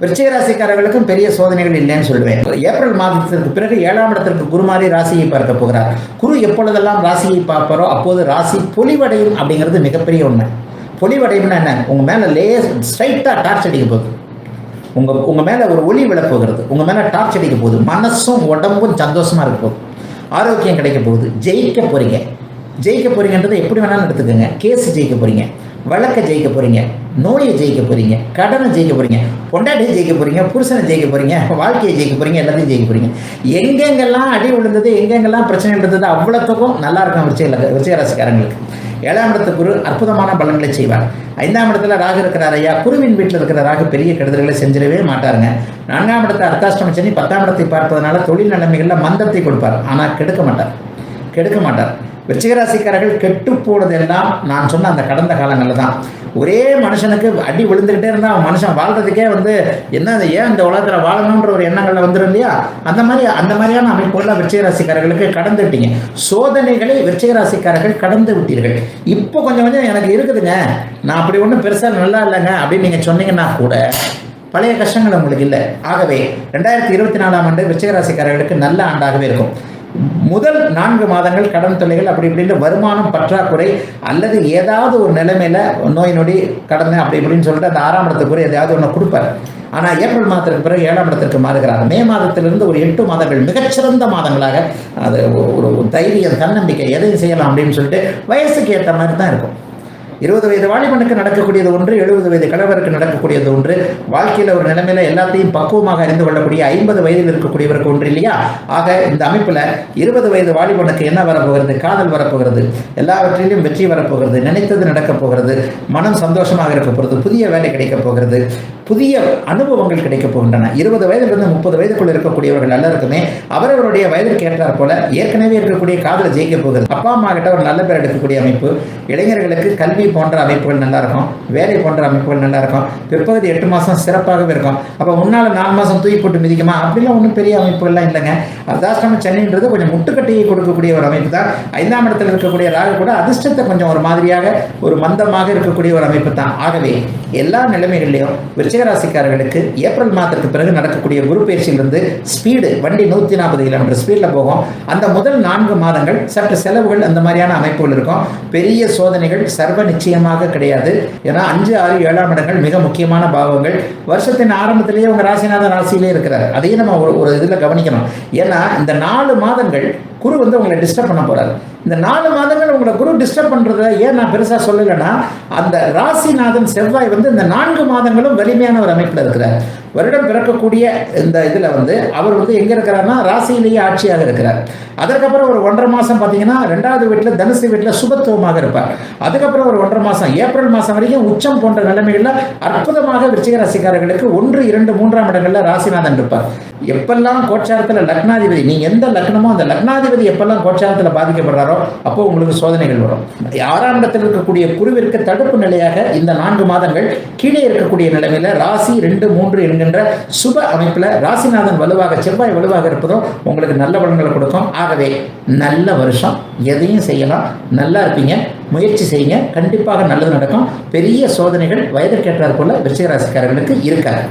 விருச்சிக ராசிக்காரர்களுக்கும் பெரிய சோதனைகள் இல்லைன்னு சொல்லுவேன். ஏப்ரல் மாதத்திற்கு பிறகு ஏழாம் இடத்திற்கு குருமாரி ராசியை பார்க்க போகிறார். குரு எப்பொழுதெல்லாம் ராசியை பார்ப்பாரோ அப்போது ராசி பொலிவடையும் அப்படிங்கிறது மிகப்பெரிய உண்மை. பொலிவடையும்னா என்ன? உங்கள் மேலே லே ஸ்ட்ரைட்டாக டார்ச் அடிக்க போகுது. உங்கள் உங்கள் மேலே ஒரு ஒளி விழப் போகிறது. உங்கள் மேலே டார்ச் அடிக்க போகுது. மனசும் உடம்பும் சந்தோஷமாக இருக்க போகுது. ஆரோக்கியம் கிடைக்க போகுது. ஜெயிக்க போகிறீங்க ஜெயிக்க போகிறீங்கன்றதை எப்படி வேணாலும் எடுத்துக்கோங்க. கேஸ் ஜெயிக்க போகிறீங்க வழக்கை ஜெயிக்க போகிறீங்க நோயை ஜெயிக்க போகிறீங்க கடனை ஜெயிக்க போகிறீங்க பொண்டாட்டியை ஜெயிக்க போகிறீங்க புருஷனை ஜெயிக்க போகிறீங்க வாழ்க்கையை ஜெயிக்க போகிறீங்க எல்லாத்தையும் ஜெயிக்க போகிறீங்க எங்கெங்கெல்லாம் அடி விழுந்தது எங்கெங்கெல்லாம் பிரச்சனை இருந்தது அவ்வளோத்துக்கும் நல்லா இருக்கும் விருச்சிக விருச்சிகராசிக்காரங்களுக்கு. ஏழாம் இடத்து குரு அற்புதமான பலன்களை செய்வார். ஐந்தாம் இடத்துல ராகு இருக்கிறார் ஐயா. குருவின் வீட்டில் இருக்கிற ராகு பெரிய கெடுதல்களை செஞ்சிடவே மாட்டாருங்க. நான்காம் இடத்துல அர்த்தாஷ்டம சனி பத்தாம் இடத்தை பார்ப்பதனால தொழில் நிலைமைகளில் மந்தத்தை கொடுப்பார். ஆனால் கெடுக்க மாட்டார். கெடுக்க மாட்டார். விருச்சிகராசிக்காரர்கள் கெட்டு போனதெல்லாம் நான் சொன்ன அந்த கடந்த காலங்களில் தான் ஒரே மனுஷனுக்கு அடி விழுந்துக்கிட்டே இருந்தால் அவன் மனுஷன் வாழ்றதுக்கே வந்து என்ன ஏன் இந்த உலகத்தில் வாழணுன்ற ஒரு எண்ணங்கள்ல வந்துடும் இல்லையா? அந்த மாதிரி அந்த மாதிரியான அமைப்புகளில் கடந்து கடந்துட்டீங்க. சோதனைகளை விருச்சிகராசிக்காரர்கள் கடந்து விட்டீர்கள். இப்போ கொஞ்சம் கொஞ்சம் எனக்கு இருக்குதுங்க. நான் அப்படி ஒன்றும் பெருசாக நல்லா இல்லைங்க அப்படின்னு நீங்கள் சொன்னீங்கன்னா கூட பழைய கஷ்டங்கள் உங்களுக்கு இல்லை. ஆகவே ரெண்டாயிரத்தி இருபத்தி நாலாம் ஆண்டு விருச்சிகராசிக்காரர்களுக்கு நல்ல ஆண்டாகவே இருக்கும். முதல் நான்கு மாதங்கள் கடன் தொல்லைகள் அப்படி இப்படின்னு வருமானம் பற்றாக்குறை அல்லது ஏதாவது ஒரு நிலைமையில நோய் நொடி கடன் அப்படி இப்படின்னு சொல்லிட்டு அந்த ஆறாம் இடத்துக்குரிய ஏதாவது ஒன்று கொடுப்பார். ஆனால் ஏப்ரல் மாதத்திற்கு பிறகு ஏழாம் இடத்திற்கு மாறுகிறார். மே மாதத்திலிருந்து ஒரு எட்டு மாதங்கள் மிகச்சிறந்த மாதங்களாக அது ஒரு ஒரு தைரியம் தன்னம்பிக்கை எதையும் செய்யலாம் அப்படின்னு சொல்லிட்டு வயசுக்கு ஏற்ற மாதிரி தான் இருக்கும். இருபது வயது வாலிபனுக்கு நடக்கக்கூடியது ஒன்று எழுபது வயது கணவருக்கு நடக்கக்கூடியது ஒன்று. வாழ்க்கையில் ஒரு நிலைமையில எல்லாத்தையும் பக்குவமாக அறிந்து கொள்ளக்கூடிய ஐம்பது வயதில் இருக்கக்கூடியவருக்கு ஒன்று இல்லையா? ஆக இந்த அமைப்பில் இருபது வயது வாலிபனுக்கு என்ன வரப்போகிறது? காதல் வரப்போகிறது. எல்லாவற்றிலும் வெற்றி வரப்போகிறது. நினைத்தது நடக்கப் போகிறது. மனம் சந்தோஷமாக இருக்க போகிறது. புதிய வேலை கிடைக்கப் போகிறது. புதிய அனுபவங்கள் கிடைக்கப் போகின்றன. இருபது வயதிலிருந்து முப்பது வயதுக்குள் இருக்கக்கூடியவர்கள் எல்லாருக்குமே அவரவருடைய வயதிற்கு ஏற்றார் போல ஏற்கனவே இருக்கக்கூடிய காதலை ஜெயிக்க போகிறது. அப்பா அம்மா கிட்ட ஒரு நல்ல பேர் எடுக்கக்கூடிய அமைப்பு. இளைஞர்களுக்கு கல்வி போன்ற அமைப்புகள் நல்லா இருக்கும். வேலை போன்ற அமைப்புகள் நல்லா இருக்கும். பிற்பகுதி எட்டு மாதம் சிறப்பாகவே இருக்கும். அப்போ முன்னால் நாலு மாதம் தூக்கி போட்டு மிதிக்குமா? அப்படிலாம் ஒன்றும் பெரிய அமைப்புகள்லாம் இல்லைங்க. அர்த்தாஷ்டம சென்னைன்றது கொஞ்சம் முட்டுக்கட்டையை கொடுக்கக்கூடிய ஒரு அமைப்பு தான். ஐந்தாம் இடத்தில் இருக்கக்கூடிய ராகு கூட அதிர்ஷ்டத்தை கொஞ்சம் ஒரு மாதிரியாக ஒரு மந்தமாக இருக்கக்கூடிய ஒரு அமைப்பு தான். ஆகவே எல்லா நிலைமைகளிலையும் விருச்சிகராசிக்காரர்களுக்கு ஏப்ரல் மாதத்துக்கு பிறகு நடக்கக்கூடிய குரு பயிற்சியிலிருந்து ஸ்பீடு வண்டி நூற்றி நாற்பது கிலோமீட்டர் ஸ்பீடில் போகும். அந்த முதல் நான்கு மாதங்கள் சற்று செலவுகள் அந்த மாதிரியான அமைப்புகள் இருக்கும். பெரிய சோதனைகள் சர்வ நிச்சயமாக கிடையாது. ஏன்னா அஞ்சு ஆறு ஏழாம் இடங்கள் மிக முக்கியமான பாவங்கள். வருஷத்தின் ஆரம்பத்திலேயே உங்கள் ராசிநாதன் ராசியிலே இருக்கிறார். அதையும் நம்ம ஒரு ஒரு இதில் கவனிக்கணும். ஏன்னா இந்த நாலு மாதங்கள் குரு வந்து உங்களை டிஸ்டர்ப் பண்ண போறாரு. இந்த நாலு மாதங்கள் உங்களை குரு டிஸ்டர்ப் பண்றத ஏன் நான் பெருசாக சொல்லலைன்னா அந்த ராசிநாதன் செவ்வாய் வந்து இந்த நான்கு மாதங்களும் வலிமையான ஒரு அமைப்பில் இருக்கிறார். வருடம் பிறக்கக்கூடிய இந்த இதில் வந்து அவர் வந்து எங்கே இருக்கிறாருன்னா ராசியிலேயே ஆட்சியாக இருக்கிறார். அதற்கப்புறம் ஒரு ஒன்றரை மாதம் பார்த்தீங்கன்னா ரெண்டாவது வீட்டில் தனுசு வீட்டில் சுபத்துவமாக இருப்பார். அதுக்கப்புறம் ஒரு ஒன்றரை மாதம் ஏப்ரல் மாதம் வரைக்கும் உச்சம் போன்ற நிலைமைகளில் அற்புதமாக விருச்சிக ராசிக்காரர்களுக்கு ஒன்று இரண்டு மூன்றாம் இடங்களில் ராசிநாதன் இருப்பார். எப்பெல்லாம் கோச்சாரத்தில் லக்னாதிபதி நீ எந்த லக்னமோ அந்த லக்னாதி லக்னாதிபதி எப்பெல்லாம் கோச்சாரத்தில் பாதிக்கப்படுறாரோ அப்போ உங்களுக்கு சோதனைகள் வரும். ஆறாம் இடத்தில் இருக்கக்கூடிய குருவிற்கு தடுப்பு நிலையாக இந்த நான்கு மாதங்கள் கீழே இருக்கக்கூடிய நிலைமையில ராசி ரெண்டு மூன்று என்கின்ற சுப அமைப்பில் ராசிநாதன் வலுவாக செவ்வாய் வலுவாக இருப்பதும் உங்களுக்கு நல்ல பலன்களை கொடுக்கும். ஆகவே நல்ல வருஷம் எதையும் செய்யலாம். நல்லா இருப்பீங்க முயற்சி செய்யுங்க. கண்டிப்பாக நல்லது நடக்கும். பெரிய சோதனைகள் வயதிற்கேற்றார் போல விருச்சிக இருக்காது.